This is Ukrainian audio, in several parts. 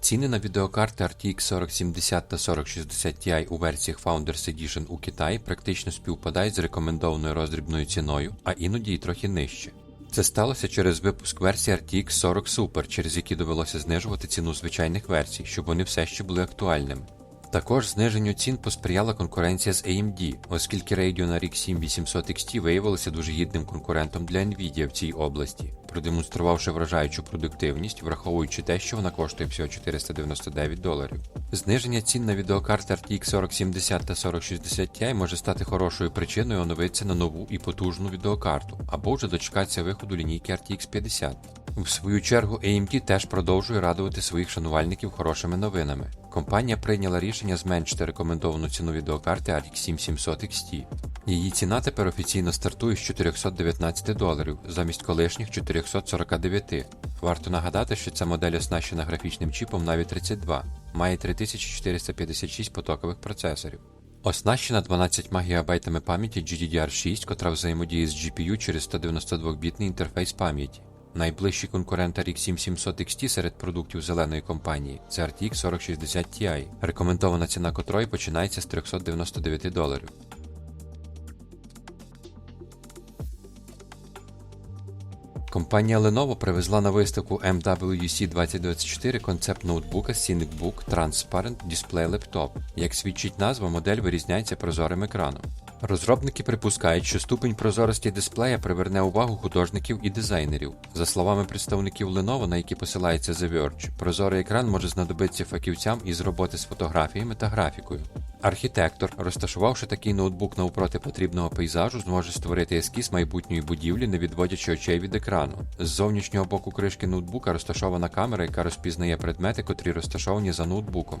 Ціни на відеокарти RTX 4070 та 4060 Ti у версіях Founders Edition у Китаї практично співпадають з рекомендованою роздрібною ціною, а іноді й трохи нижче. Це сталося через випуск версії RTX 40 Super, через які довелося знижувати ціну звичайних версій, щоб вони все ще були актуальними. Також зниженню цін посприяла конкуренція з AMD, оскільки Radeon RX 7800 XT виявилося дуже гідним конкурентом для Nvidia в цій області, продемонструвавши вражаючу продуктивність, враховуючи те, що вона коштує всього 499 доларів. Зниження цін на відеокарти RTX 4070 та 4060 Ti може стати хорошою причиною оновитися на нову і потужну відеокарту, або вже дочекатися виходу лінійки RTX 50. В свою чергу AMD теж продовжує радувати своїх шанувальників хорошими новинами. Компанія прийняла рішення зменшити рекомендовану ціну відеокарти RX 7700 XT. Її ціна тепер офіційно стартує з 419 доларів замість колишніх 449. Варто нагадати, що ця модель оснащена графічним чіпом Navi 32, має 3456 потокових процесорів. Оснащена 12 ГБ пам'яті GDDR6, котра взаємодіє з GPU через 192-бітний інтерфейс пам'яті. Найближчий конкурент RX 7700 XT серед продуктів зеленої компанії це RTX 4060 Ti, рекомендована ціна котрої починається з 399 доларів. Компанія Lenovo привезла на виставку MWC 2024 концепт ноутбука Scenic Transparent Display Laptop. Як свідчить назва, модель вирізняється прозорим екраном. Розробники припускають, що ступень прозорості дисплея приверне увагу художників і дизайнерів. За словами представників Lenovo, на які посилається The Verge, прозорий екран може знадобитися фахівцям із роботи з фотографіями та графікою. Архітектор, розташувавши такий ноутбук навпроти потрібного пейзажу, зможе створити ескіз майбутньої будівлі, не відводячи очей від екрану. З зовнішнього боку кришки ноутбука розташована камера, яка розпізнає предмети, котрі розташовані за ноутбуком.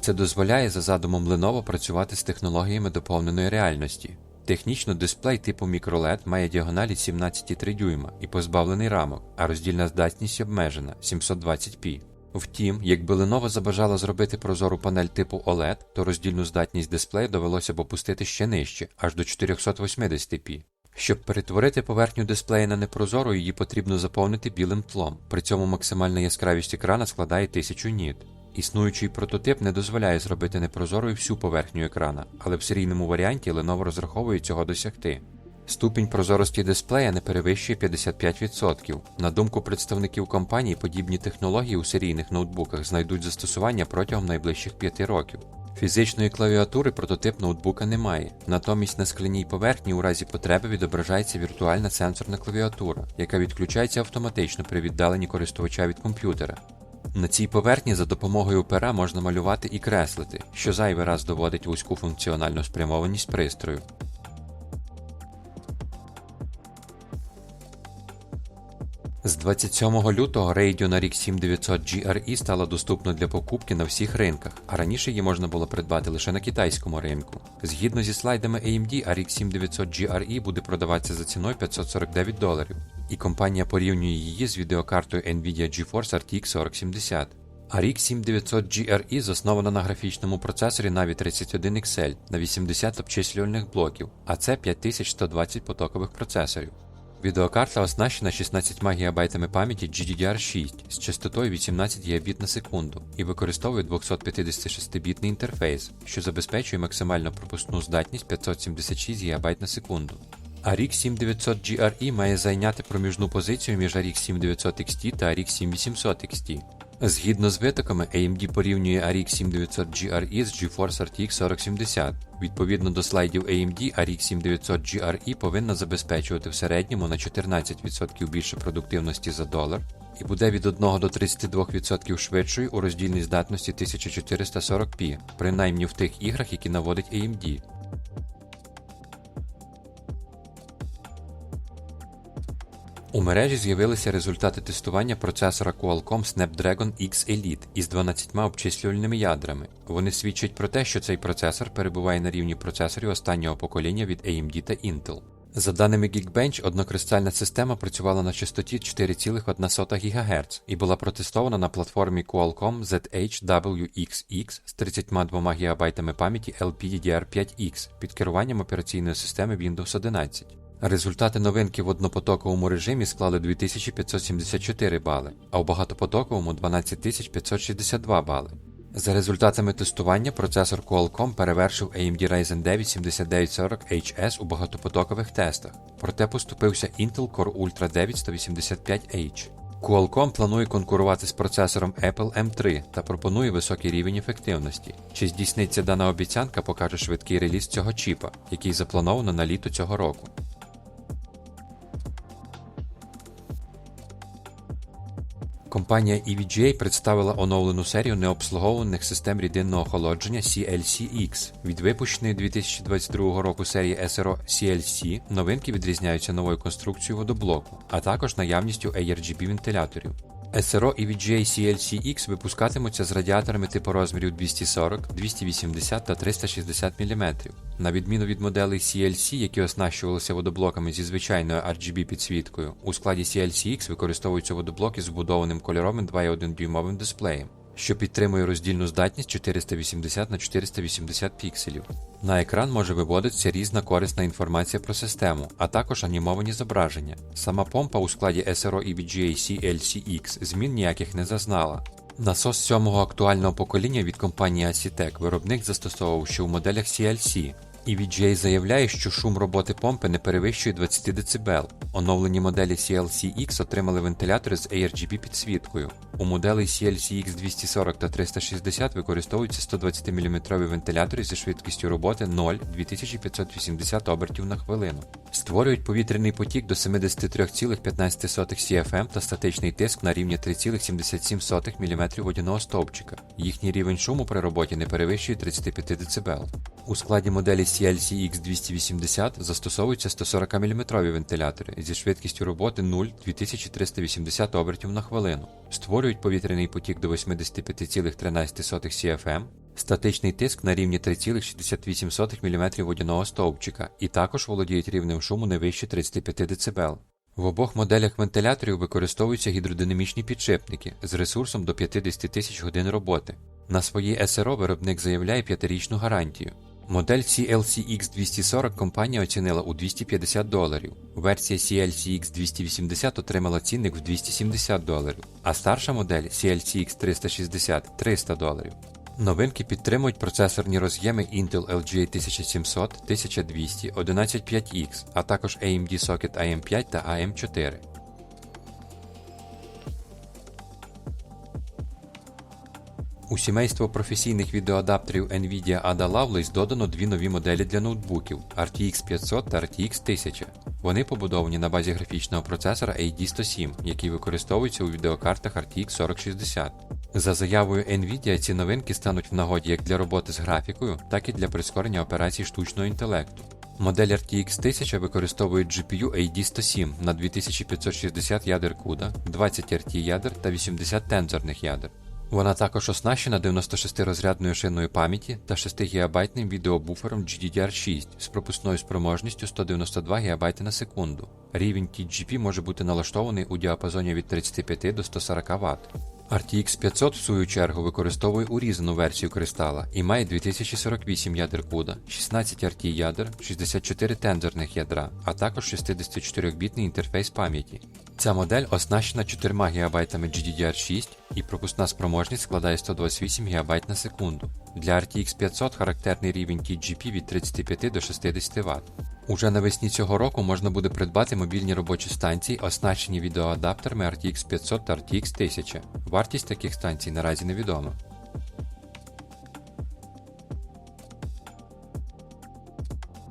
Це дозволяє за задумом Lenovo працювати з технологіями доповненої реальності. Технічно дисплей типу мікролед має діагоналі 17,3 дюйма і позбавлений рамок, а роздільна здатність обмежена 720p. Втім, якби Lenovo забажала зробити прозору панель типу OLED, то роздільну здатність дисплею довелося б опустити ще нижче, аж до 480p. Щоб перетворити поверхню дисплея на непрозору, її потрібно заповнити білим тлом, при цьому максимальна яскравість екрана складає 1000 ніт. Існуючий прототип не дозволяє зробити непрозорою всю поверхню екрана, але в серійному варіанті Lenovo розраховує цього досягти. Ступінь прозорості дисплея не перевищує 55%. На думку представників компанії, подібні технології у серійних ноутбуках знайдуть застосування протягом найближчих 5 років. Фізичної клавіатури прототип ноутбука немає, натомість на скляній поверхні у разі потреби відображається віртуальна сенсорна клавіатура, яка відключається автоматично при віддаленні користувача від комп'ютера. На цій поверхні за допомогою пера можна малювати і креслити, що зайвий раз доводить вузьку функціональну спрямованість пристрою. З 27 лютого Radeon RX 7900 GRE стала доступна для покупки на всіх ринках, а раніше її можна було придбати лише на китайському ринку. Згідно зі слайдами AMD, RX 7900 GRE буде продаватися за ціною 549 доларів, і компанія порівнює її з відеокартою Nvidia GeForce RTX 4070. RX 7900 GRE заснована на графічному процесорі Navi 31 XL на 80 обчислювальних блоків, а це 5120 потокових процесорів. Відеокарта оснащена 16 ГБ пам'яті GDDR6 з частотою 18 Гбіт на секунду і використовує 256-бітний інтерфейс, що забезпечує максимальну пропускну здатність 576 ГБ на секунду. RX 7900 GRE має зайняти проміжну позицію між RX 7900 XT та RX 7800 XT. Згідно з витоками, AMD порівнює RX 7900 GRE з GeForce RTX 4070. Відповідно до слайдів AMD, RX 7900 GRE повинна забезпечувати в середньому на 14% більше продуктивності за долар і буде від 1 до 32% швидшою у роздільній здатності 1440p, принаймні в тих іграх, які наводить AMD. У мережі з'явилися результати тестування процесора Qualcomm Snapdragon X Elite із 12 обчислювальними ядрами. Вони свідчать про те, що цей процесор перебуває на рівні процесорів останнього покоління від AMD та Intel. За даними Geekbench, однокристальна система працювала на частоті 4,1 ГГц і була протестована на платформі Qualcomm ZH-WXX з 32 ГБ пам'яті LPDDR5X під керуванням операційної системи Windows 11. Результати новинки в однопотоковому режимі склали 2574 бали, а в багатопотоковому 12562 бали. За результатами тестування процесор Qualcomm перевершив AMD Ryzen 9 7940HS у багатопотокових тестах, проте поступився Intel Core Ultra 9 185H. Qualcomm планує конкурувати з процесором Apple M3 та пропонує високий рівень ефективності. Чи здійсниться дана обіцянка, покаже швидкий реліз цього чіпа, який заплановано на літо цього року. Компанія EVGA представила оновлену серію необслуговуваних систем рідинного охолодження CLC-X. Від випущеної 2022 року серії SRO CLC новинки відрізняються новою конструкцією водоблоку, а також наявністю ARGB вентиляторів. SRO і VGA CLCX випускатимуться з радіаторами типу розмірів 240, 280 та 360 мм. На відміну від моделей CLC, які оснащувалися водоблоками зі звичайною RGB підсвіткою, у складі CLC-X використовуються водоблоки з вбудованим кольоровим 2,1 дюймовим дисплеєм, що підтримує роздільну здатність 480 на 480 пікселів. На екран може виводитися різна корисна інформація про систему, а також анімовані зображення. Сама помпа у складі SRO EVGA CLC-X змін ніяких не зазнала. Насос сьомого актуального покоління від компанії Acitec виробник застосовував ще у моделях CLC. EVGA заявляє, що шум роботи помпи не перевищує 20 дБ. Оновлені моделі CLC-X отримали вентилятори з ARGB підсвіткою. У моделей CLC-X 240 та 360 використовуються 120 мм вентилятори зі швидкістю роботи 0 2580 обертів на хвилину. Створюють повітряний потік до 73,15 CFM та статичний тиск на рівні 3,77 мм водяного стовпчика. Їхній рівень шуму при роботі не перевищує 35 дБ. У складі моделі CLC-X 280 застосовуються 140 мм вентилятори зі швидкістю роботи 0 2380 обертів на хвилину. Створюють повітряний потік до 85,13 CFM, статичний тиск на рівні 3,68 мм водяного стовпчика і також володіють рівнем шуму не вище 35 дБ. В обох моделях вентиляторів використовуються гідродинамічні підшипники з ресурсом до 50 тисяч годин роботи. На своїй СРО виробник заявляє 5-річну гарантію. Модель CLC-X 240 компанія оцінила у 250 доларів. Версія CLC-X 280 отримала цінник в 270 доларів, а старша модель CLC-X 360 300 доларів. Новинки підтримують процесорні роз'єми Intel LGA 1700, 1200, 115X, а також AMD Socket AM5 та AM4. У сімейство професійних відеоадаптерів NVIDIA Ada Lovelace додано дві нові моделі для ноутбуків RTX 500 та RTX 1000. Вони побудовані на базі графічного процесора AD107, який використовується у відеокартах RTX 4060. За заявою NVIDIA, ці новинки стануть в нагоді як для роботи з графікою, так і для прискорення операцій штучного інтелекту. Модель RTX 1000 використовує GPU AD107 на 2560 ядер CUDA, 20 RT ядер та 80 тензорних ядер. Вона також оснащена 96-розрядною шиною пам'яті та 6 ГБ відеобуфером GDDR6 з пропускною спроможністю 192 ГБ на секунду. Рівень TGP може бути налаштований у діапазоні від 35 до 140 Вт. RTX 500, в свою чергу, використовує урізану версію кристала і має 2048 ядер CUDA, 16 RT ядер, 64 тензорних ядра, а також 64-бітний інтерфейс пам'яті. Ця модель оснащена 4 ГБ GDDR6 і пропускна спроможність складає 128 ГБ на секунду. Для RTX 500 характерний рівень TGP від 35 до 60 Вт. Уже навесні цього року можна буде придбати мобільні робочі станції, оснащені відеоадаптерами RTX 500 та RTX 1000. Вартість таких станцій наразі невідома.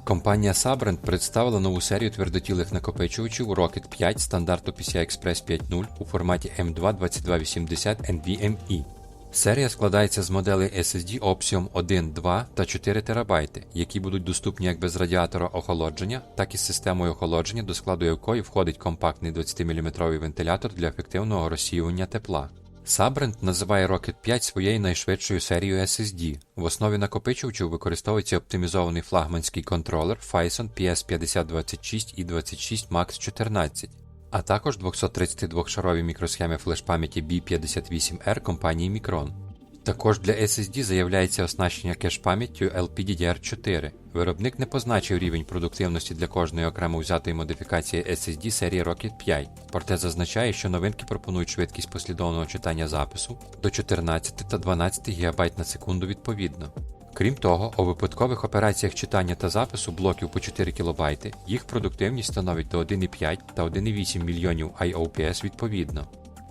Компанія Sabrent представила нову серію твердотілих накопичувачів Rocket 5 стандарту PCI Express 5.0 у форматі M22280 NVMe. Серія складається з моделей SSD Optium 1, 2 та 4 ТБ, які будуть доступні як без радіатора охолодження, так і з системою охолодження, до складу якої входить компактний 20-мм вентилятор для ефективного розсіювання тепла. Sabrent називає Rocket 5 своєю найшвидшою серією SSD. В основі накопичувачів використовується оптимізований флагманський контролер Phison PS5026 і 26 Max 14 а також 232-шарові мікросхеми флеш-пам'яті B58R компанії Micron. Також для SSD заявляється оснащення кеш-пам'яттю LPDDR4. Виробник не позначив рівень продуктивності для кожної окремо взятої модифікації SSD серії Rocket 5, проте зазначає, що новинки пропонують швидкість послідовного читання запису до 14 та 12 ГБ на секунду відповідно. Крім того, у випадкових операціях читання та запису блоків по 4 кБ їх продуктивність становить до 1,5 та 1,8 мільйонів IOPS відповідно.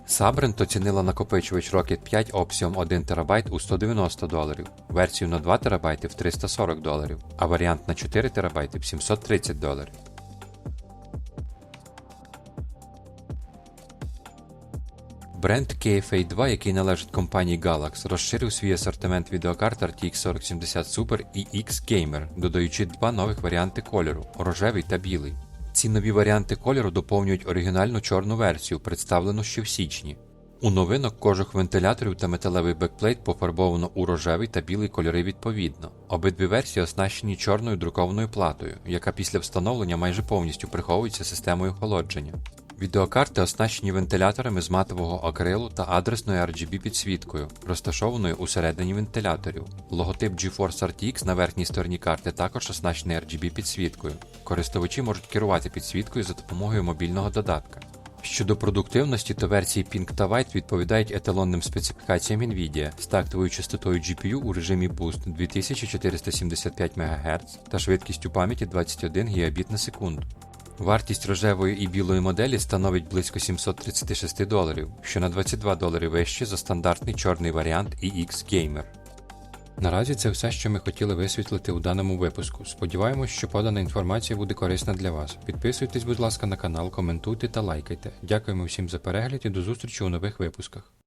Sabrent оцінила накопичувач Rocket 5 обсягом 1 ТБ у 190 доларів, версію на 2 ТБ в 340 доларів, а варіант на 4 ТБ в 730 доларів. Бренд KFA 2, який належить компанії Galax, розширив свій асортимент відеокарт RTX 4070 Super і X Gamer, додаючи два нових варіанти кольору рожевий та білий. Ці нові варіанти кольору доповнюють оригінальну чорну версію, представлену ще в січні. У новинок кожух вентиляторів та металевий бекплейт пофарбовано у рожевий та білий кольори відповідно. Обидві версії оснащені чорною друкованою платою, яка після встановлення майже повністю приховується системою охолодження. Відеокарти оснащені вентиляторами з матового акрилу та адресною RGB підсвіткою, розташованою усередині вентиляторів. Логотип GeForce RTX на верхній стороні карти також оснащений RGB підсвіткою. Користувачі можуть керувати підсвіткою за допомогою мобільного додатка. Щодо продуктивності, то версії Pink та White відповідають еталонним специфікаціям NVIDIA з тактовою частотою GPU у режимі Boost 2475 МГц та швидкістю пам'яті 21 ГБ на секунду. Вартість рожевої і білої моделі становить близько 736 доларів, що на 22 долари вище за стандартний чорний варіант EX Gamer. Наразі це все, що ми хотіли висвітлити у даному випуску. Сподіваємось, що подана інформація буде корисна для вас. Підписуйтесь, будь ласка, на канал, коментуйте та лайкайте. Дякуємо всім за перегляд і до зустрічі у нових випусках.